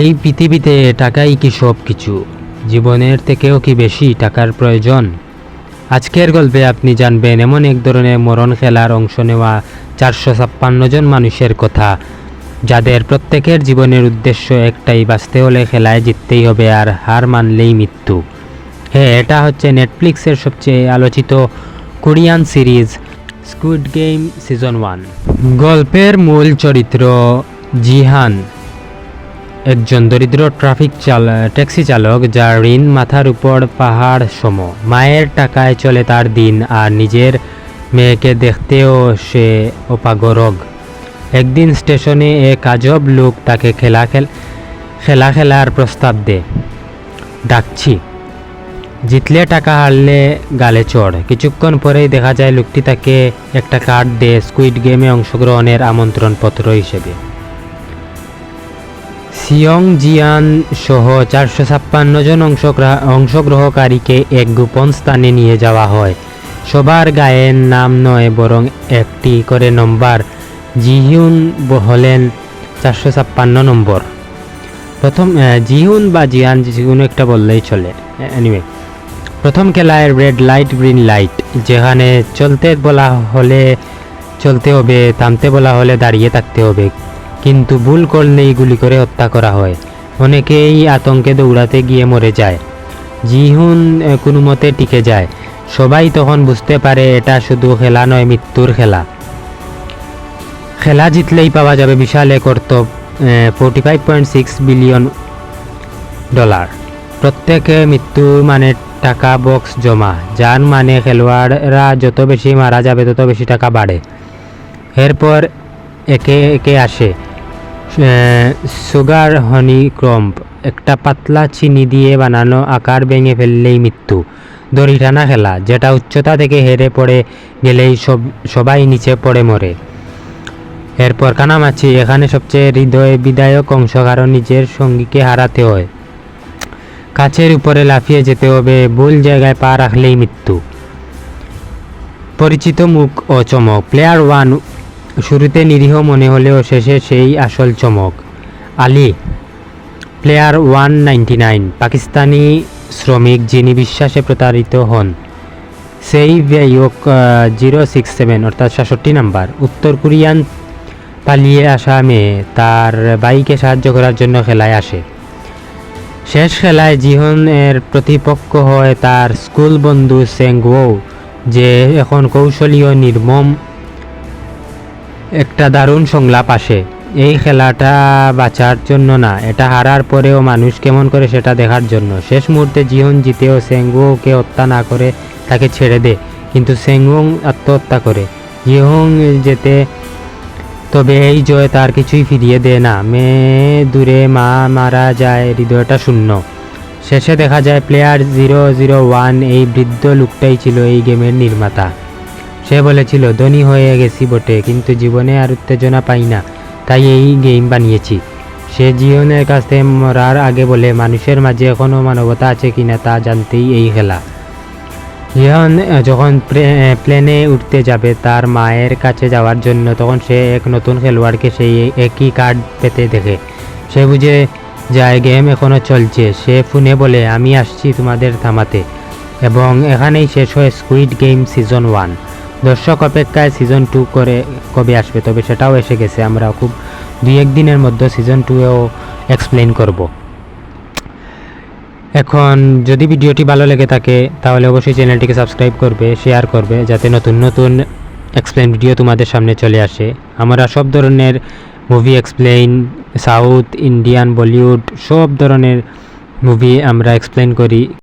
এই পৃথিবীতে টাকাই কি সব কিছু জীবনের থেকেও কি বেশি টাকার প্রয়োজন? আজকের গল্পে আপনি জানবেন এমন এক ধরনের মরণ খেলার অংশ নেওয়া চারশো ছাপ্পান্ন জন মানুষের কথা, যাদের প্রত্যেকের জীবনের উদ্দেশ্য একটাই, বাঁচতে হলে খেলায় জিততেই হবে আর হার মানলেই মৃত্যু। হ্যাঁ এটা হচ্ছে নেটফ্লিক্সের সবচেয়ে আলোচিত Korean series Squid Game season one. গল্পের মূল চরিত্র জিহান। একজন দরিদ্র ট্রাফিক চাল ট্যাক্সি চালক যার ঋণ মাথার উপর পাহাড় সম। মায়ের টাকায় চলে তার দিন আর নিজের মেয়েকে দেখতেও সে অপাগরগ। একদিন স্টেশনে এক আজব লোক তাকে খেলা খেল খেলা খেলার প্রস্তাব দে। ডাকছি। জিতলে টাকা হারলে গালে চড়। কিছুক্ষণ পরেই দেখা যায় লোকটি তাকে একটা কার্ড দেয় স্কুইড গেমে অংশগ্রহণের আমন্ত্রণ পত্র হিসেবে। সিয়ং জিয়ান সহ চারশো ছাপ্পান্ন জন অংশগ্রহ অংশগ্রহকারীকে এক গোপন স্থানে নিয়ে যাওয়া হয়। সবার গায়ের নাম নয়, বরং একটি করে নম্বর। জিহিউন হলেন চারশো ছাপ্পান্ন নম্বর। প্রথম জিহুন বা জিয়ান কোনো একটা বললেই চলে। এনিওয়ে প্রথম খেলায় রেড লাইট গ্রিন লাইট যেখানে চলতে বলা হলে, চলতে হবে, থামতে বলা হলে, দাঁড়িয়ে থাকতে হবে। কিন্তু ভুল করলেই গুলি করে হত্যা করা হয়। অনেকেই আতঙ্কে দৌড়াতে গিয়ে মরে যায়। জিহুন কোনো মতে টিকে যায়। সবাই তখন বুঝতে পারে এটা শুধু খেলা নয়, মৃত্যুর খেলা। খেলা জিতলেই পাওয়া যাবে বিশাল এক অর্থ forty five point six billion dollar প্রত্যেকে মৃত্যু মানে টাকা বক্স জমা, যার মানে খেলোয়াড়রা যত বেশি মারা যাবে, তত বেশি টাকা বাড়ে। এরপর একে একে আসে। সুগার হনি ক্রম্প একটা পাতলা চিনি দিয়ে বানানো আকার ভেঙে ফেললেই মৃত্যু। দড়ি টানা খেলা, যেটা উচ্চতা থেকে হেরে পড়ে গেলেই সব, সবাই নিচে পড়ে মরে। এরপর কানামাছি, এখানে সবচেয়ে হৃদয় বিদায়ক অংশ, কারণ নিজের সঙ্গীকে হারাতে হয়। কাছের উপরে লাফিয়ে যেতে হবে, ভুল জায়গায় পা রাখলেই মৃত্যু। পরিচিত মুখ ও চমক প্লেয়ার ওয়ান শুরুতে নিরীহ মনে হলেও শেষে সেই আসল চমক। Ali, player one ninety nine, Pakistani শ্রমিক যিনি বিশ্বাসে প্রতারিত হন। সেই ব্যয়ক জিরো সিক্স সেভেন, অর্থাৎ সাতষট্টি নাম্বার, উত্তর কোরিয়ান পালিয়ে আসা মেয়ে, তার বাইকে সাহায্য করার জন্য খেলায় আসে। শেষ খেলায় জিহনের প্রতিপক্ষ হয় তার স্কুল বন্ধু সেংগো যে এখন কৌশলীয়, নির্মম একটা দারুণ সংলাপ আসে। এই খেলাটা বাঁচার জন্য না, এটা হারার পরেও মানুষ কেমন করে সেটা দেখার জন্য। শেষ মুহূর্তে জিহন জিতেও সেঙ্গুকে হত্যা না করে তাকে ছেড়ে দে, কিন্তু সেঙ্গুং আত্মহত্যা করে। জিহং যেতে তবে এই জয় তার কিছুই ফিরিয়ে দেয় না। মেয়ে দূরে মা মারা যায়, হৃদয়টা শূন্য। শেষে দেখা যায়, প্লেয়ার জিরো জিরো ওয়ান, এই বৃদ্ধ লোকটাই ছিল এই গেমের নির্মাতা। সে বলেছিল ধনী হয়ে গেছি বটে কিন্তু জীবনে আর উত্তেজনা পাই না তাই এই গেম বানিয়েছি। সে জীবনের কাছ থেকে মরার আগে বলে মানুষের মাঝে এখনও মানবতা আছে কিনা তা জানতেই এই খেলা। আহ, যখন প্লেনে উঠতে যাবে তার মায়ের কাছে যাওয়ার জন্য তখন সে এক নতুন খেলোয়াড়কে সেই একই কার্ড পেতে দেখে। সে বুঝে যায় গেম এখনও চলছে। সে ফোনে বলে আমি আসছি তোমাদের থামাতে। এবং এখানেই শেষ হয় স্কুইড গেম সিজন ওয়ান দর্শক অপেক্ষায় সিজন টু করে কবে আসবে? তবে সেটাও এসে গেছে, আমরা খুব দুই একদিনের মধ্যে সিজন টুয়েও এক্সপ্লেন করব। এখন যদি ভিডিওটি ভালো লেগে থাকে, তাহলে অবশ্যই চ্যানেলটিকে সাবস্ক্রাইব করবে শেয়ার করবে, যাতে নতুন নতুন এক্সপ্লেন ভিডিও তোমাদের সামনে চলে আসে। আমরা সব ধরনের movie explain south Indian Bollywood সব ধরনের মুভি আমরা এক্সপ্লেন করি।